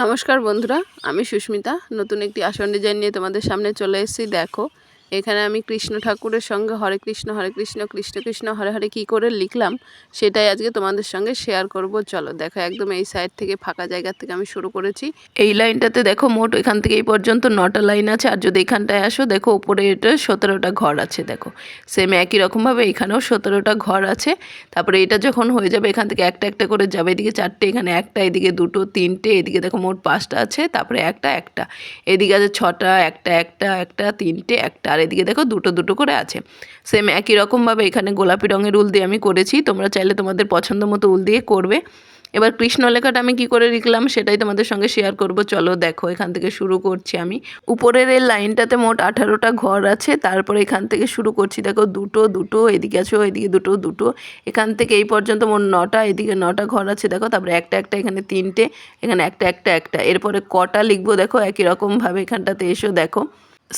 নমস্কার বন্ধুরা আমি সুস্মিতা। নতুন একটি আসন ডিজাইন নিয়ে তোমাদের সামনে চলে এসেছি। দেখো এখানে আমি কৃষ্ণ ঠাকুরের সঙ্গে হরে কৃষ্ণ হরে কৃষ্ণ কৃষ্ণ কৃষ্ণ, হরে হরে কী করে লিখলাম, সেটাই আজকে তোমাদের সঙ্গে শেয়ার করব। চলো, দেখো একদম এই সাইড থেকে ফাঁকা জায়গা থেকে আমি শুরু করেছি। এই লাইনটাতে দেখো মোট এখান থেকে এই পর্যন্ত নটা লাইন আছে, আর যদি এখানটায় আসো, দেখো উপরে এটা সতেরোটা ঘর আছে, দেখো। সেম একই রকমভাবে এখানেও সতেরোটা ঘর আছে। তারপরে এটা যখন হয়ে যাবে, এখান থেকে একটা একটা করে যাবে, এদিকে চারটে, এখানে একটা, এদিকে দুটো, তিনটে, এদিকে দেখো মোট পাঁচটা আছে, তারপরে একটা একটা। এদিকে আছে ছটা, একটা একটা একটা, তিনটে, একটা, আর এদিকে দেখো দুটো দুটো করে আছে। সেম একই রকমভাবে এখানে গোলাপি রঙের উল দিয়ে আমি করেছি, তোমরা চাইলে তোমাদের পছন্দ মতো উল দিয়ে করবে। এবার কৃষ্ণ লেখাটা আমি কি করে লিখলাম সেটাই তোমাদের সঙ্গে শেয়ার করব, চলো দেখো, এখান থেকে শুরু করছি আমি। উপরের এই লাইনটাতে মোট আঠারোটা ঘর আছে, তারপরে এখান থেকে শুরু করছি, দেখো দুটো দুটো, এদিকে আছো, এদিকে দুটো দুটো। এখান থেকে এই পর্যন্ত মোট নটা, এদিকে নটা ঘর আছে, দেখো, তারপরে একটা একটা, এখানে তিনটে, এখানে একটা একটা একটা। এরপরে কটা লিখব, দেখো, একই রকমভাবে এখানটাতে এসো, দেখো।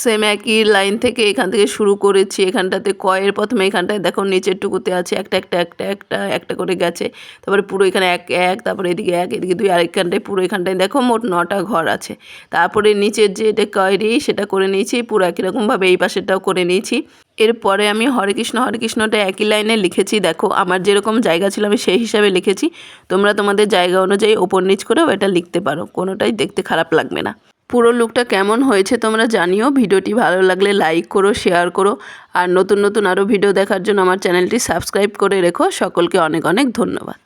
সেম একই লাইন থেকে এখান থেকে শুরু করেছি। এখানটাতে কয়ের প্রথমে এখানটায় দেখো নিচের টুকুতে আছে একটা একটা একটা একটা একটা করে গেছে। তারপরে পুরো এখানে এক এক, তারপরে এদিকে এক, এদিকে দুই, আরেকখানটায় পুরো এখানটায় দেখো মোট নটা ঘর আছে। তারপরে নিচের যে এটা কয়েরি, সেটা করে নিয়েছি, পুরো একই রকমভাবে এই পাশেরটাও করে নিয়েছি। এরপরে আমি হরে কৃষ্ণ, হরে কৃষ্ণটা একই লাইনে লিখেছি। দেখো আমার যেরকম জায়গা ছিল আমি সেই হিসাবে লিখেছি। তোমরা তোমাদের জায়গা অনুযায়ী ওপর নিচ করেও এটা লিখতে পারো, কোনোটাই দেখতে খারাপ লাগবে না। পুরো লুকটা কেমন হয়েছে তোমরা জানিও। ভিডিওটি ভালো লাগলে লাইক করো শেয়ার করো। আর নতুন নতুন আরও ভিডিও দেখার জন্য আমার চ্যানেলটি সাবস্ক্রাইব করে রেখো। সকলকে অনেক অনেক ধন্যবাদ।